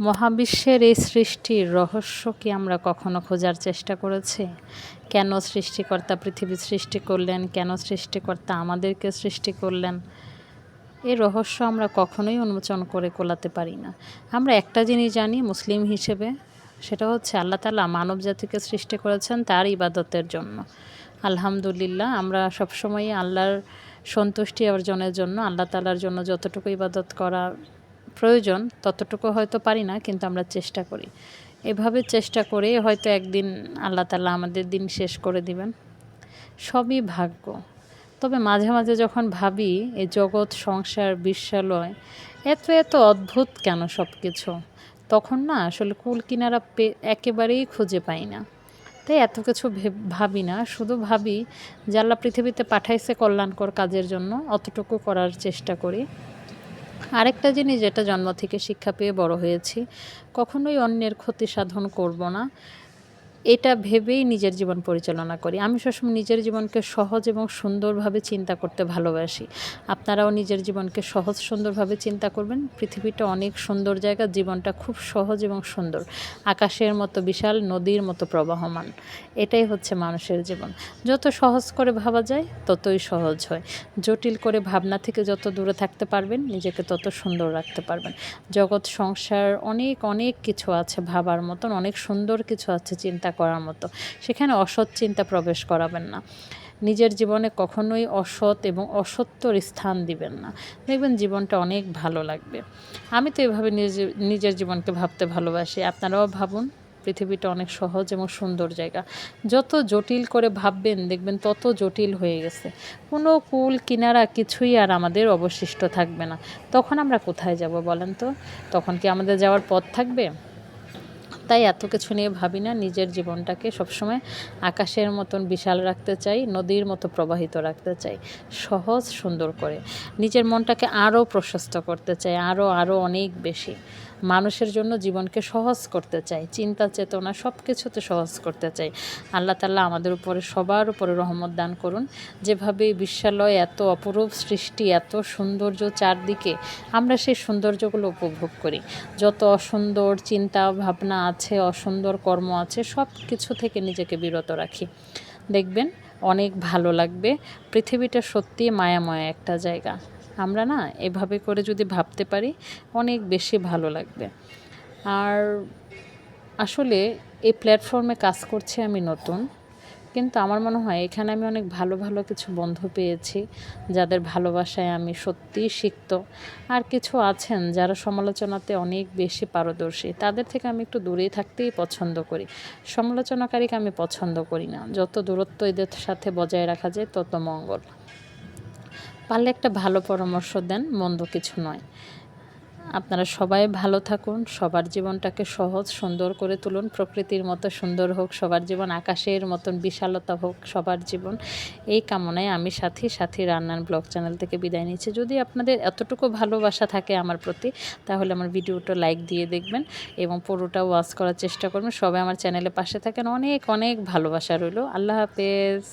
মহাবিশ্বের এই সৃষ্টির রহস্য কি আমরা কখনো খোঁজার চেষ্টা করেছি? কেন সৃষ্টিকর্তা পৃথিবী সৃষ্টি করলেন? কেন সৃষ্টিকর্তা আমাদেরকে সৃষ্টি করলেন? এই রহস্য আমরা কখনোই উন্মোচন করে কোলাতে পারি না। আমরা একটা জিনিস জানি, মুসলিম হিসেবে, সেটা হচ্ছে আল্লাহ তালা মানব জাতিকে সৃষ্টি করেছেন তার ইবাদতের জন্য। আলহামদুলিল্লাহ, আমরা সবসময় আল্লাহর সন্তুষ্টি অর্জনের জন্য, আল্লাহ তালার জন্য যতটুকু ইবাদত করা প্রয়োজন, ততটুকু হয়তো পারি না, কিন্তু আমরা চেষ্টা করি। এভাবে চেষ্টা করে হয়তো একদিন আল্লাহ তালা আমাদের দিন শেষ করে দিবেন। সবই ভাগ্য। তবে মাঝে মাঝে যখন ভাবি, এ জগৎ, সংসার, বিশ্বালয়, এত এত অদ্ভুত কেন সব কিছু তখন না আসলে কুল কিনারা একেবারেই খুঁজে পাই না। তাই এত কিছু ভাবি না। শুধু ভাবি যে আল্লাহ পৃথিবীতে পাঠাইছে কল্যাণকর কাজের জন্য, অতটুকু করার চেষ্টা করি। আরেকটা জিনিস যেটা জন্ম থেকে শিক্ষা পেয়ে বড় হয়েছি, কখনোই অন্যের ক্ষতি সাধন করব না। এটা ভেবেই নিজের জীবন পরিচালনা করি। আমি সবসময় নিজের জীবনকে সহজ এবং সুন্দরভাবে চিন্তা করতে ভালোবাসি। আপনারাও নিজের জীবনকে সহজ সুন্দরভাবে চিন্তা করবেন। পৃথিবীটা অনেক সুন্দর জায়গা, জীবনটা খুব সহজ এবং সুন্দর। আকাশের মতো বিশাল, নদীর মতো প্রবাহমান। এটাই হচ্ছে মানুষের জীবন। যত সহজ করে ভাবা যায়, ততই সহজ হয়। জটিল করে ভাবনা থেকে যত দূরে থাকতে পারবেন, নিজেকে তত সুন্দর রাখতে পারবেন। জগৎ, সংসার, অনেক অনেক কিছু আছে ভাবার মতন, অনেক সুন্দর কিছু আছে চিন্তা করার মতো। সেখানে অসৎ চিন্তা প্রবেশ করাবেন না। নিজের জীবনে কখনোই অসৎ এবং অসত্যর স্থান দিবেন না। দেখবেন জীবনটা অনেক ভালো লাগবে। আমি তো এভাবে নিজের জীবনকে ভাবতে ভালোবাসি। আপনারাও ভাবুন, পৃথিবীটা অনেক সহজ এবং সুন্দর জায়গা। যত জটিল করে ভাববেন, দেখবেন তত জটিল হয়ে গেছে। কোনো কুল, কিনারা কিছুই আর আমাদের অবশিষ্ট থাকবে না। তখন আমরা কোথায় যাব বলেন তো? তখন কি আমাদের যাওয়ার পথ থাকবে? তাই এত কিছু নিয়ে ভাবি না, নিজের জীবনটাকে সবসময় আকাশের মতন বিশাল রাখতে চাই, নদীর মতো প্রবাহিত রাখতে চাই, সহজ সুন্দর করে। নিজের মনটাকে আরও প্রশস্ত করতে চাই, আরও আরও অনেক বেশি। মানুষের জন্য জীবনকে সহজ করতে চাই, চিন্তা, চেতনা সব কিছুতে সহজ করতে চাই। আল্লাহ তাল্লাহ আমাদের উপরে সবার উপরে রহমত দান করুন। যেভাবে বিশ্বালয় এত অপরূপ সৃষ্টি, এত সৌন্দর্য চারদিকে, আমরা সেই সৌন্দর্যগুলো উপভোগ করি। যত অসুন্দর চিন্তা ভাবনা আছে, অসুন্দর কর্ম আছে সব কিছু থেকে নিজেকে বিরত রাখি। দেখবেন, অনেক ভালো লাগবে। পৃথিবীটা সত্যি মায়াময় একটা জায়গা। আমরা না এভাবে করে যদি ভাবতে পারি, অনেক বেশি ভালো লাগবে। আর আসলে এই প্ল্যাটফর্মে কাজ করছি আমি নতুন, কিন্তু আমার মনে হয় এখানে আমি অনেক ভালো ভালো কিছু বন্ধু পেয়েছি, যাদের ভালোবাসায় আমি সত্যিই শিখত আর কিছু আছেন যারা সমালোচনাতে অনেক বেশি পারদর্শী, তাদের থেকে আমি একটু দূরেই থাকতেই পছন্দ করি। সমালোচনাকারীকে আমি পছন্দ করি না, যত দূরত্ব এদের সাথে বজায় রাখা যায় তত মঙ্গল। পারলে একটা ভালো পরামর্শ দেন, মন্দ কিছু নয়। আপনারা সবাই ভালো থাকুন, সবার জীবনটাকে সহজ, সুন্দর করে তুলুন, প্রকৃতির মতো সুন্দর হোক, সবার জীবন আকাশের মতন বিশালতা হোক, সবার জীবন এই কামনায় আমি সাথী সাথী রান্নার ব্লগ চ্যানেল থেকে বিদায় নিচ্ছি। যদি আপনাদের এতটুকু ভালোবাসা থাকে আমার প্রতি, তাহলে আমার ভিডিওটা লাইক দিয়ে দেখবেন এবং পুরোটা ওয়াচ করার চেষ্টা করবেন। সবাই আমার চ্যানেলে পাশে থাকেন। অনেক অনেক ভালোবাসা রইল। আল্লাহ হাফেজ।